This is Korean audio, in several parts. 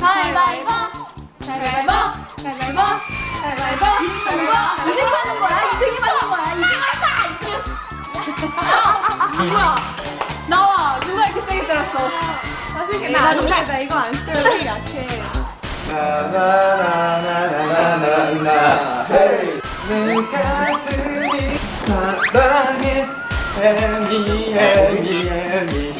가위바위보 가위바위보 가위바위보 가위바위보 가위바위보 이등이 맞는 거야 이등이 맞는 거야 맞다 누구야 나와 누가 이렇게 세게 때렸어 나 정말 나 이거 안. 되게 약해. 나나나나나나나 내 가슴이 사랑해 해미 해미 해미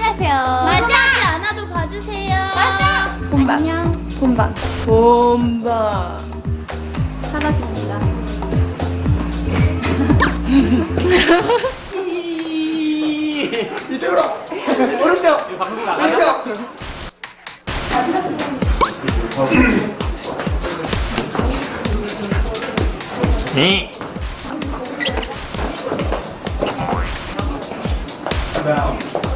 꼭 확인하세요 맞아. 않아도 봐주세요. 맞아 본방. 안녕 본방. 본방. 사라집니다 이쪽으로 오른쪽 왼쪽 자 이쪽으로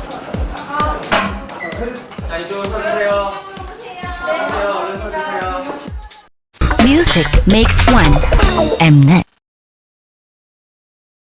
서주세요 서주세요 얼른 서주세요 Music makes one. Mnet.